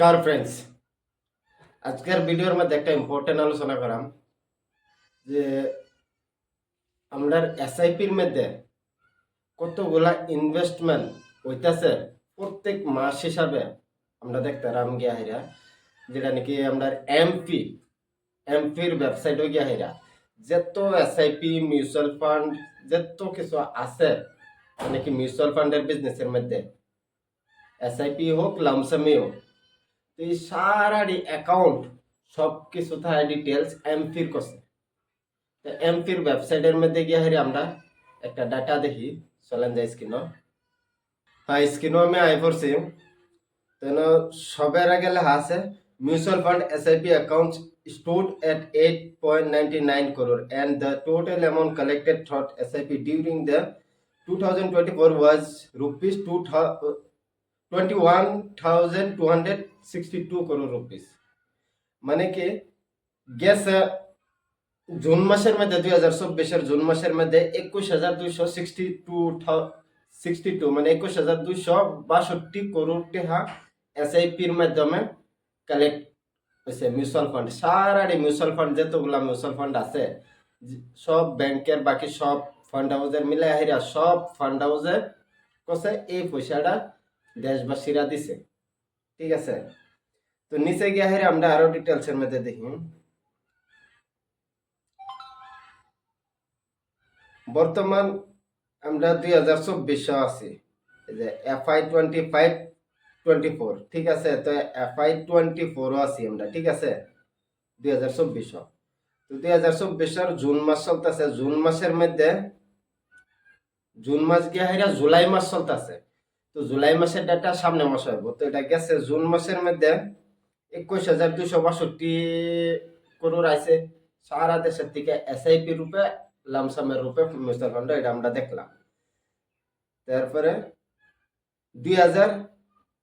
নমস্কার ফ্রেন্ডস আজকের ভিডিওর মধ্যে একটা ইম্পর্টেন্ট আলোচনা করাম, যে আমরা এসআইপির মধ্যে কতগুলা ইনভেস্টমেন্ট হইতাছে প্রত্যেক মাস হিসাবে আমরা দেখতে রাম গিয়া হেরা যেটা নাকি আমরা এমপি এমপির ওয়েবসাইটে গিয়া হেরা যত এসআইপি মিউচুয়াল ফান্ড যত কিছু আছে নাকি মিউচুয়াল ফান্ডের বিজনেসের মধ্যে এসআইপি হোক লামসামি হোক তো এই সারাটি অ্যাকাউন্ট সব কিছু থাকে ডিটেলস এমফির করছে তো এমফির ওয়েবসাইটের মধ্যে গিয়ে হারি আমরা একটা ডাটা দেখি, চলেন যাই স্ক্রিনও হ্যাঁ স্ক্রিনও আমি আই পড়ছি তেন সবের আগে লেখা আছে mutual fund SIP account stood at 8.99 crore and the total amount collected through SIP during the 2024 was rupees 2000 21,262 crore rupees. মানে কি গেছে জুন মাসের মধ্যে দুই হাজার চব্বিশের জুন মাসের মধ্যে একুশ হাজার দুইশো সিক্সটি টু সিক্সটি টু মানে একুশ হাজার দুইশো বাষট্টি করোড় টাকা এসআইপির মাধ্যমে কালেক্ট হয়েছে মিউচুয়াল ফান্ড সারাটি মিউচুয়াল ফান্ড যতগুলা মিউচুয়াল ফান্ড আছে সব ব্যাংকের বাকি সব ফান্ড হাউসের মিলে আহিরা সব ফান্ড হাউসে কছে এই পয়সাটা দেশবাসীরা দিছে। ঠিক আছে? তো নিচে গিয়ে হেরে আমরা আরও ডিটেলস এর মধ্যে দেখি। বর্তমান আমরা দুই হাজার চব্বিশ আছি। যে FY twenty five twenty four ঠিক আছে? তো এফআই টোয়েন্টি ফোরও আছি আমরা, ঠিক আছে? দুই হাজার চব্বিশ তো দুই হাজার চব্বিশের জুন মাস চলতেছে। জুন মাসের মধ্যে, জুন মাস গিয়ে হেরা জুলাই মাস চলতেছে। তো জুলাই মাসের ডেটা সামনে মাস হইব। তো এটা গেছে জুন মাসের মধ্যে একুশ হাজার দুশো বাষট্টি করোড় আছে। সারা দেশের থেকে এসআইপি রূপে, লামসামের রূপে মিউচুয়াল ফান্ড এটা আমরা দেখলাম। তারপরে দুই হাজার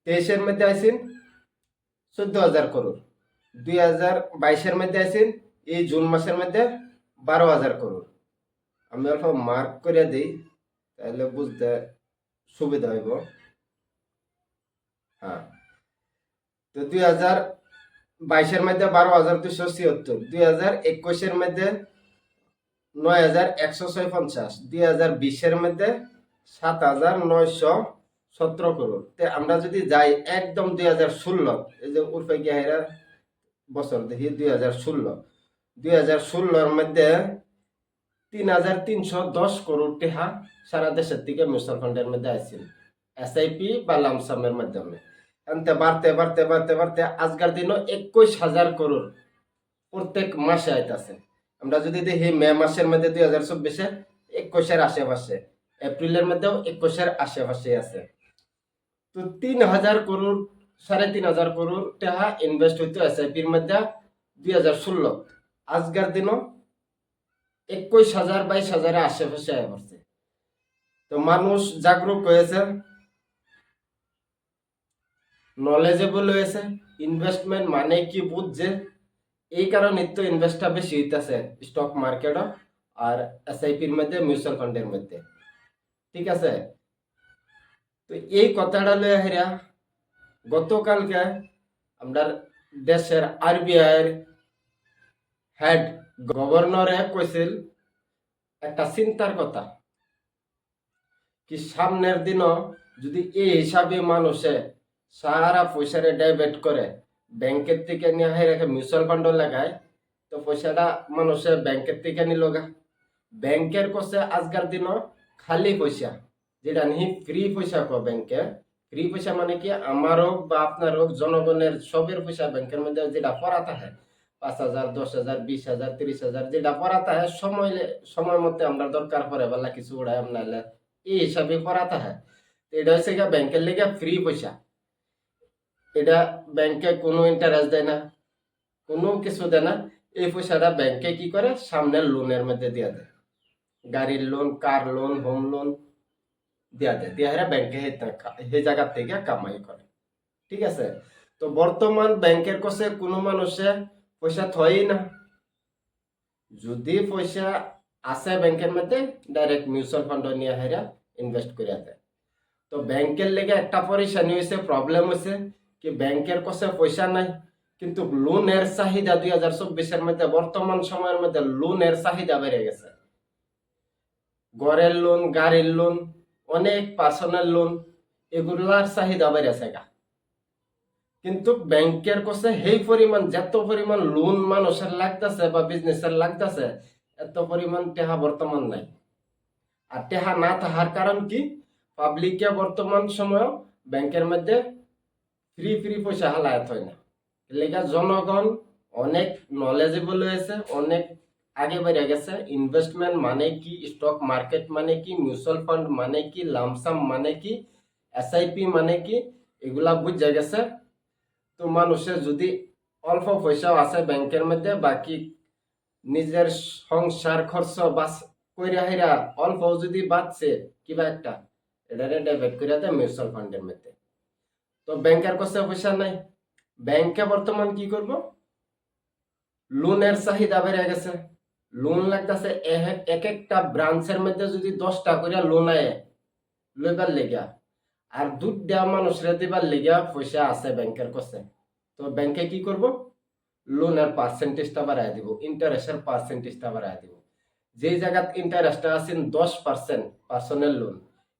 তেইশের মধ্যে আইসিন চোদ্দ হাজার করোড় দুই হাজার বাইশের মধ্যে আইসিন এই জুন মাসের মধ্যে বারো হাজার করোড় আমি অল্প মার্ক করে দিই, তাহলে বুঝতে সুবিধা হইব। হ্যাঁ। তো দুই হাজার বাইশের মধ্যে বারো হাজার দুশো ছিয়াত্তর, দুই হাজার একুশের মধ্যে নয় হাজার একশো ছয় পঞ্চাশ দুই হাজার বিশের মধ্যে সাত হাজার নয়শো সতেরো করোড় তে আমরা যদি যাই একদম দুই হাজার ষোলো, এই যে উর্ফে গিয়া বছর দেখি, দুই হাজার ষোলো। দুই হাজার ষোলোর মধ্যে তিন হাজার তিনশো দশ করোড় টেহা সারা দেশের থেকে মিউচুয়াল ফান্ডের মধ্যে আসছিল এসআইপি বা লামসামের মাধ্যমে। আনতে বাড়তে বাড়তে বাড়তে বাড়তে আজকের দিনও একুশ হাজার করোড় প্রত্যেক মাসে আইতাছে। আমরা যদি দেখি মে মাসের মধ্যে দুই হাজার চব্বিশে একুশের আশেপাশে, এপ্রিলের মধ্যেও একুশের আশেপাশে আছে। তো তিন হাজার করোড় সাড়ে তিন হাজার করোড় টাকা ইনভেস্ট হইতে হইতো এসআইপির মধ্যে দুই হাজার ষোলো। আজকের দিনও একুশ হাজার, বাইশ হাজারের আশেপাশে আয় পড়ছে। তো মানুষ জাগরুক হয়েছে। নলেজেবল হয়েছে ইনভেস্টমেন্ট মানে কি বুঝছে? এই কারণে তো ইনভেস্টটা বেশি হইতেছে স্টক মার্কেটও আর এসআইপির মধ্যে মিউচুয়াল ফান্ডের মধ্যে। ঠিক আছে? তো এই কথাটা লয়ে হেরা গতকালকে আমরা দেশের আরবিআইয়ের হেড গভর্নরে কইছিল একটা চিন্তার কথা কি সামনের দিনও যদি এই হিসাবে মানুষে সারা পয়সারে ডাইভার্ট করে। ব্যাংকের থেকে নিয়ে হাই রেখে মিউচুয়াল ফান্ডও লাগায়। তো পয়সাটা মানুষে ব্যাংকের থেকে নিল গা ব্যাংকের কাছে আজকাল দিনও খালি পয়সা। যেটা নিহি ফ্রি পয়সা কো ব্যাংকে। ফ্রি পয়সা মানে কি? আমার হোক বা আপনার হোক, জনগণের সবের পয়সা ব্যাংকের মধ্যে যেটা পড়া থাকে পাঁচ হাজার, দশ হাজার, বিশ হাজার, তিরিশ হাজার যেটা পড়া থাকে সময় সময় মতে আমরা দরকার পড়ে, বেলা কিছু উড়াই আপনার এই হিসাবে পড়া থাকে এটা হচ্ছে ব্যাংকের লেগে ফ্রি পয়সা। এটা ব্যাংকে কোনো ইন্টারেস্ট দেয় না, কোনো কিছু দেয় না। এই পয়সাটা ব্যাংকে কি করে? সামনের লোনের মধ্যে দিয়ে দেয়। গাড়ির loan car loan home loan দিয়া দেয়। দিয়া হেরা ব্যাংকে সেই জায়গার থেকে কামাই করে। ঠিক আছে? তো বর্তমান ব্যাংকের কাছে কোনো মানুষে পয়সা থয়ই না। যদি পয়সা আছে ব্যাংকের মধ্যে ডাইরেক্ট মিউচুয়াল ফান্ড নিয়ে হেরা ইনভেস্ট করে দেয়। তো ব্যাংকের লেগে একটা পরেশানি হয়েছে প্রবলেম হয়েছে কি ব্যাংকের কাছে পয়সা নাই, কিন্তু লোনের চাহিদা দুই হাজার চব্বিশের মধ্যে, বর্তমান সময়ের মধ্যে লোনের চাহিদা বেড়ে গেছে। ঘরের লোন, গাড়ির লোন, অনেক পার্সোনাল লোন এগুলার চাহিদা বেড়েছে গা। কিন্তু ব্যাংকের কাছে সেই পরিমাণ, যত পরিমাণ লোন মানুষের লাগতেছে বা বিজনেসের লাগতেছে, এত পরিমাণ টেহা বর্তমান নাই। আর টেহা না থাকার কারণ কি? পাবলিকে বর্তমান সময় ব্যাংকের মধ্যে ফ্রি ফ্রি পয়সা হালায়াত হয় না। লেগা জনগণ অনেক নলেজেবল হয়েছে, অনেক আগে বেড়ে গেছে। ইনভেস্টমেন্ট মানে কি স্টক মার্কেট মানে কি মিউচুয়াল ফান্ড মানে কি লামসাম মানে কি এসআইপি মানে কি, এগুলা বুঝে গেছে। তো মানুষের যদি অল্প পয়সাও আছে ব্যাংকের মধ্যে, বাকি নিজের সংসার খরচ বাস কইরা হেরা অল্প যদি বাঁচছে কিবা একটা, এটারে ডেবিট করে দেয় মিউচুয়াল ফান্ডের মধ্যে। তো ব্যাংকের কাছে পয়সা নাই। ব্যাংকে বর্তমান কি করব? লোনের চাহিদা বেড়ে গেছে। লোন লাগতেছে এক একটা ব্রাঞ্চের মধ্যে যদি দশটা করে লোন আয়, লইবার লেগা আর দেওয়া মানুষরা দিবার লেগা পয়সা আছে ব্যাংকের কাছে। তো ব্যাংকে কি করব? লোনের পার্সেন্টেজটা বাড়ায় দিব ইন্টারেস্টের পার্সেন্টেজটা বাড়ায় দিব। যে জায়গাত ইন্টারেস্টটা আছেন দশ পার্সেন্ট পার্সোনাল লোন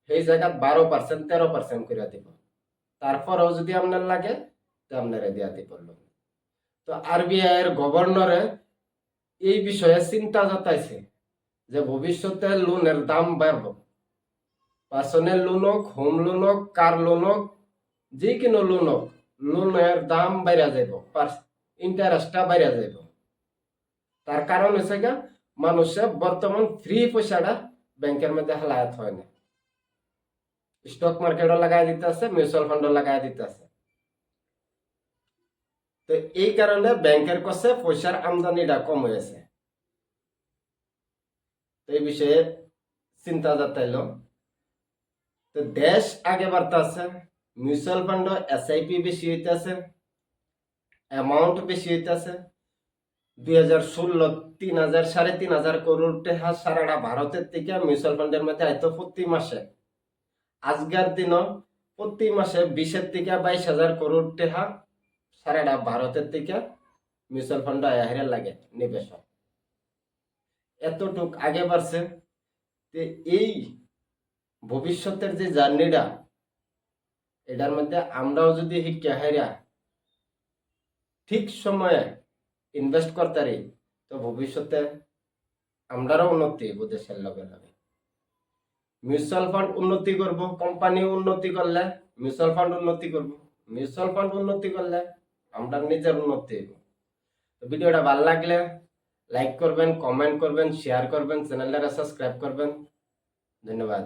সেই জায়গাত বারো পার্সেন্ট তেরো পার্সেন্ট করে দিব। তারপরেও যদি আপনার লাগে, তো আপনারা দিব লোন। তো আরবিআই এর গভর্নরে এই বিষয়ে চিন্তা জতাইছে যে ভবিষ্যতে লোনের দাম বাড়ব। পার্সোনাল লোন হোক, হোম লোন হোক, কার লোন হোক যে কোনো লোন হোক, লোনের দাম বাইরা যাব ইন্টারেস্টটা বাইরা যাব তার কারণ হচ্ছে গা মানুষে বর্তমান ফ্রি পয়সাটা ব্যাংকের মধ্যে হালায়াত হয় না। স্টক মার্কেটও লাগাই দিতে আছে, মিউচুয়াল ফান্ডও লাগাই দিতে আছে। তো এই কারণে ব্যাংকের কাছে পয়সার আমদানিটা কম হয়েছে। এই বিষয়ে চিন্তা যাতাইল তো দেশ আগে বাড়তেছে মিউচুয়াল ফান্ড এসআইপি বেশি হইতেছে অ্যামাউন্ট বেশি হইতেছে দুই হাজার ষোলো তিন হাজার, সাড়ে তিন হাজার করোড় টাকা সারাটা ভারতের থেকে মিউচুয়াল ফান্ডের মধ্যে হয়তো প্রতি মাসে। আজকের দিনও প্রতি মাসে বিশের থেকে বাইশ হাজার করোড় টাকা সারাটা ভারতের থেকে মিউচুয়াল ফান্ড আয়াহের লাগে নিবেশ এতটুক আগে বাড়ছে যে এই ভবিষ্যতের যে জার্নিটা এটার মধ্যে আমরাও যদি শিক্ষা হাইরা ঠিক সময়ে ইনভেস্ট করতে পারি তো ভবিষ্যতে আমরারও উন্নতি হইব দেশের লগে লগে। মিউচুয়াল ফান্ড উন্নতি করব কোম্পানি উন্নতি করলে মিউচুয়াল ফান্ড উন্নতি করব। মিউচুয়াল ফান্ড উন্নতি করলে আমরা নিজের উন্নতি হইব। তো ভিডিওটা ভালো লাগলে লাইক করবেন কমেন্ট করবেন শেয়ার করবেন চ্যানেলটা সাবস্ক্রাইব করবেন। ধন্যবাদ।